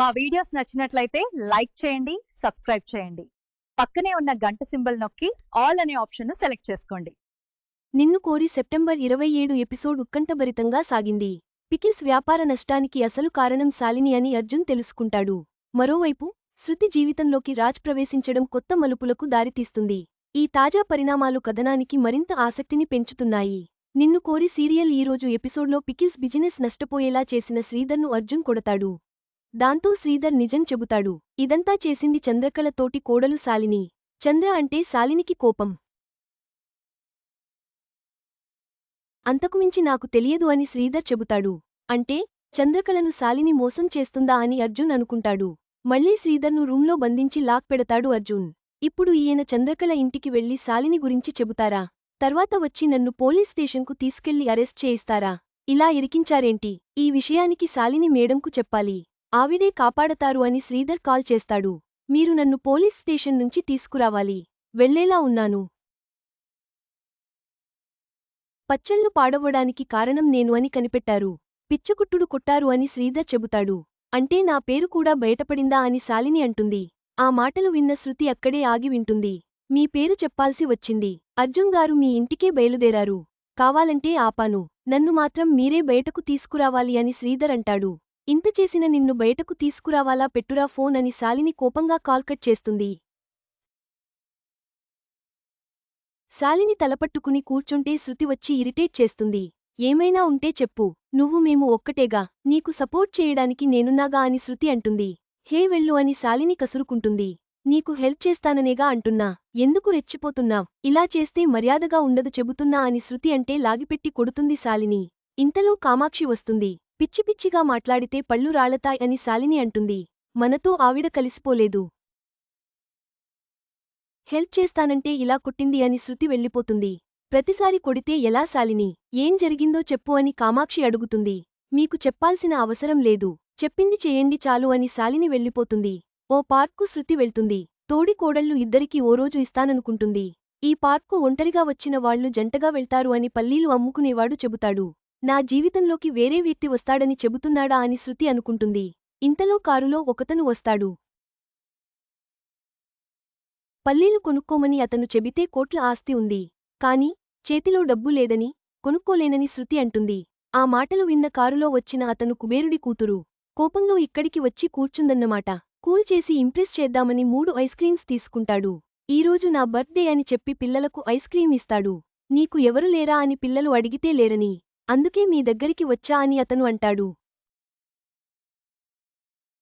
మా వీడియోస్ నచ్చినట్లయితే లైక్ చేయండి సబ్స్క్రైబ్ చేయండి. పక్కనే ఉన్న గంట సింబల్ నొక్కి ఆల్ అనే ఆప్షన్ సెలెక్ట్ చేసుకోండి. నిన్ను కోరి సెప్టెంబర్ ఇరవై ఏడు ఎపిసోడ్ ఉత్కంఠభరితంగా సాగింది. పికిల్స్ వ్యాపార నష్టానికి అసలు కారణం శాలిని అని అర్జున్ తెలుసుకుంటాడు. మరోవైపు శృతి జీవితంలోకి రాజ్ ప్రవేశించడం కొత్త మలుపులకు దారితీస్తుంది. ఈ తాజా పరిణామాలు కథనానికి మరింత ఆసక్తిని పెంచుతున్నాయి. నిన్ను కోరి సీరియల్ ఈరోజు ఎపిసోడ్లో పికిల్స్ బిజినెస్ నష్టపోయేలా చేసిన శ్రీధర్ను అర్జున్ కొడతాడు. దాంతో శ్రీధర్ నిజం చెబుతాడు. ఇదంతా చేసింది చంద్రకళ తోటి కోడలు శాలిని. చంద్ర అంటే శాలినికి కోపం. అంతకుమించి నాకు తెలియదు అని శ్రీధర్ చెబుతాడు. అంటే చంద్రకళను శాలిని మోసం చేస్తుందా అని అర్జున్ అనుకుంటాడు. మళ్ళీ శ్రీధర్ను రూంలో బంధించి లాక్ పెడతాడు అర్జున్. ఇప్పుడు ఈయన చంద్రకళ ఇంటికి వెళ్ళి శాలిని గురించి చెబుతారా? తర్వాత వచ్చి నన్ను పోలీస్ స్టేషన్కు తీసుకెళ్ళి అరెస్ట్ చేయిస్తారా? ఇలా ఇరికించారేంటి? ఈ విషయానికి శాలిని మేడంకు చెప్పాలి. ఆవిడే కాపాడతారు అని శ్రీధర్ కాల్ చేస్తాడు. మీరు నన్ను పోలీస్ స్టేషన్ నుంచి తీసుకురావాలి. వెళ్ళేలా ఉన్నాను. పచ్చళ్ళు పాడవడానికి కారణం నేను అని కనిపెట్టారు. పిచ్చకుట్టుడు కొట్టారు అని శ్రీధర్ చెబుతాడు. అంటే నా పేరు కూడా బయటపడిందా అని శాలిని అంటుంది. ఆ మాటలు విన్న శృతి అక్కడే ఆగి వింటుంది. మీ పేరు చెప్పాల్సి వచ్చింది. అర్జున్ గారు మీ ఇంటికే బయలుదేరారు. కావాలంటే ఆపాను. నన్ను మాత్రం మీరే బయటకు తీసుకురావాలి అని శ్రీధర్ అంటాడు. ఇంత చేసిన నిన్ను బయటకు తీసుకురావాలా పెట్టురా ఫోన్ అని శాలిని కోపంగా కాల్ కట్ చేస్తుంది. శాలిని తలపట్టుకుని కూర్చుంటే శృతి వచ్చి ఇరిటేట్ చేస్తుంది. ఏమైనా ఉంటే చెప్పు. నువ్వు మేము ఒక్కటేగా. నీకు సపోర్ట్ చేయడానికి నేనున్నాగా అని శృతి అంటుంది. హే వెళ్ళు అని శాలిని కసురుకుంటుంది. నీకు హెల్ప్ చేస్తాననేగా అంటున్నా. ఎందుకు రెచ్చిపోతున్నావ్? ఇలా చేస్తే మర్యాదగా ఉండదు చెబుతున్నా అని శృతి అంటే లాగిపెట్టి కొడుతుంది శాలిని. ఇంతలో కామాక్షి వస్తుంది. పిచ్చి పిచ్చిగా మాట్లాడితే పళ్ళు రాళతాయ్ అని శాలిని అంటుంది. మనతో ఆవిడ కలిసిపోలేదు. హెల్ప్ చేస్తానంటే ఇలా కొట్టింది అని శృతి వెళ్ళిపోతుంది. ప్రతిసారి కొడితే ఎలా శాలిని? ఏం జరిగిందో చెప్పు అని కామాక్షి అడుగుతుంది. మీకు చెప్పాల్సిన అవసరం లేదు. చెప్పింది చేయండి చాలు అని శాలిని వెళ్ళిపోతుంది. ఓ పార్క్కు శృతి వెళ్తుంది. తోడి కోడళ్ళు ఇద్దరికీ ఓ రోజు ఇస్తాననుకుంటుంది. ఈ పార్క్కు ఒంటరిగా వచ్చిన వాళ్ళు జంటగా వెళ్తారు అని పల్లీలు అమ్ముకునేవాడు చెబుతాడు. నా జీవితంలోకి వేరే వ్యక్తి వస్తాడని చెబుతున్నాడా అని శృతి అనుకుంటుంది. ఇంతలో కారులో ఒకతను వస్తాడు. పల్లీలు కొనుక్కోమని అతను చెబితే కోట్ల ఆస్తి ఉంది. కాని చేతిలో డబ్బు లేదని కొనుక్కోలేనని శృతి అంటుంది. ఆ మాటలు విన్న కారులో వచ్చిన అతను కుబేరుడి కూతురు. కోపంలో ఇక్కడికి వచ్చి కూర్చుందన్నమాట. కూల్ చేసి ఇంప్రెస్ చేద్దామని మూడు ఐస్ క్రీమ్స్ తీసుకుంటాడు. ఈరోజు నా బర్త్డే అని చెప్పి పిల్లలకు ఐస్ క్రీం ఇస్తాడు. నీకు ఎవరు లేరా అని పిల్లలు అడిగితే లేరని. అందుకే మీ దగ్గరికి వచ్చా అని అతను అంటాడు.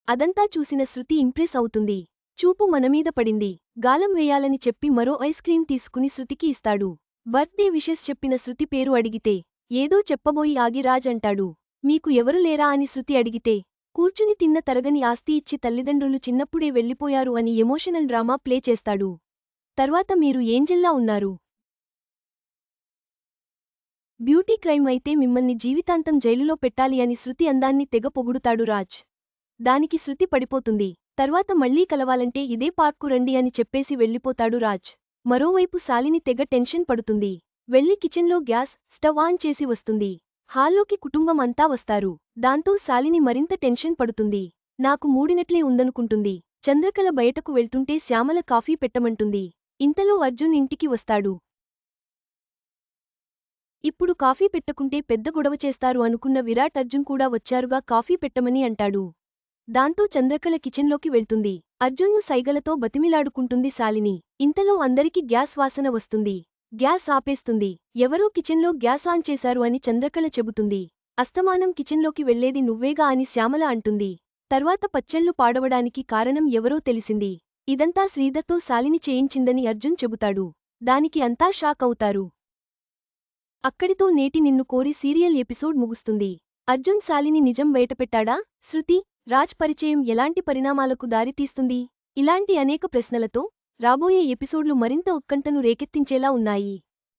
అదంతా చూసిన శృతి ఇంప్రెస్ అవుతుంది. చూపు మనమీద పడింది. గాలం వేయాలని చెప్పి మరో ఐస్ క్రీం తీసుకుని శృతికి ఇస్తాడు. బర్త్డే విషెస్ చెప్పిన శృతి పేరు అడిగితే ఏదో చెప్పబోయి ఆగి రాజ్ అంటాడు. మీకు ఎవరు లేరా? అని శృతి అడిగితే కూర్చుని తిన్న తరగని ఆస్తి ఇచ్చి తల్లిదండ్రులు చిన్నప్పుడే వెళ్ళిపోయారు అని ఎమోషనల్ డ్రామా ప్లే చేస్తాడు. తర్వాత మీరు ఏంజెల్లా ఉన్నారు? బ్యూటీ క్రైమ్ అయితే మిమ్మల్ని జీవితాంతం జైలులో పెట్టాలి అని శృతి అందాన్ని తెగ పొగుడుతాడు రాజ్. దానికి శృతి పడిపోతుంది. తర్వాత మళ్ళీ కలవాలంటే ఇదే పార్కు రండి అని చెప్పేసి వెళ్ళిపోతాడు రాజ్. మరోవైపు శాలిని తెగ టెన్షన్ పడుతుంది. వెళ్ళి కిచెన్లో గ్యాస్ స్టవ్ ఆన్ చేసి వస్తుంది. హాల్లోకి కుటుంబం అంతా వస్తారు. దాంతో శాలిని మరింత టెన్షన్ పడుతుంది. నాకు మూడినట్లే ఉందనుకుంటుంది. చంద్రకళ బయటకు వెళ్తుంటే శ్యామల కాఫీ పెట్టమంటుంది. ఇంతలో అర్జున్ ఇంటికి వస్తాడు. ఇప్పుడు కాఫీ పెట్టకుంటే పెద్ద గొడవ చేస్తారు అనుకున్న విరాట్ అర్జున్ కూడా వచ్చారుగా కాఫీ పెట్టమని అంటాడు. దాంతో చంద్రకళ కిచెన్లోకి వెళ్తుంది. అర్జున్ను సైగలతో బతిమిలాడుకుంటుంది శాలిని. ఇంతలో అందరికి గ్యాస్ వాసన వస్తుంది. గ్యాస్ ఆపేస్తుంది. ఎవరో కిచెన్లో గ్యాస్ ఆన్ చేశారు అని చంద్రకళ చెబుతుంది. అస్తమానం కిచెన్లోకి వెళ్ళేది నువ్వేగా అని శ్యామల అంటుంది. తర్వాత పచ్చళ్ళు పాడవడానికి కారణం ఎవరో తెలిసింది. ఇదంతా శ్రీధర్తో శాలిని చేయించిందని అర్జున్ చెబుతాడు. దానికి అంతా షాక్ అవుతారు. అక్కడితో నేటి నిన్ను కోరి సీరియల్ ఎపిసోడ్ ముగుస్తుంది. అర్జున్ శాలిని నిజం బయటపెట్టాడా? శృతి రాజ్ పరిచయం ఎలాంటి పరిణామాలకు దారితీస్తుంది ఇలాంటి అనేక ప్రశ్నలతో రాబోయే ఎపిసోడ్లు మరింత ఉత్కంఠను రేకెత్తించేలా ఉన్నాయి.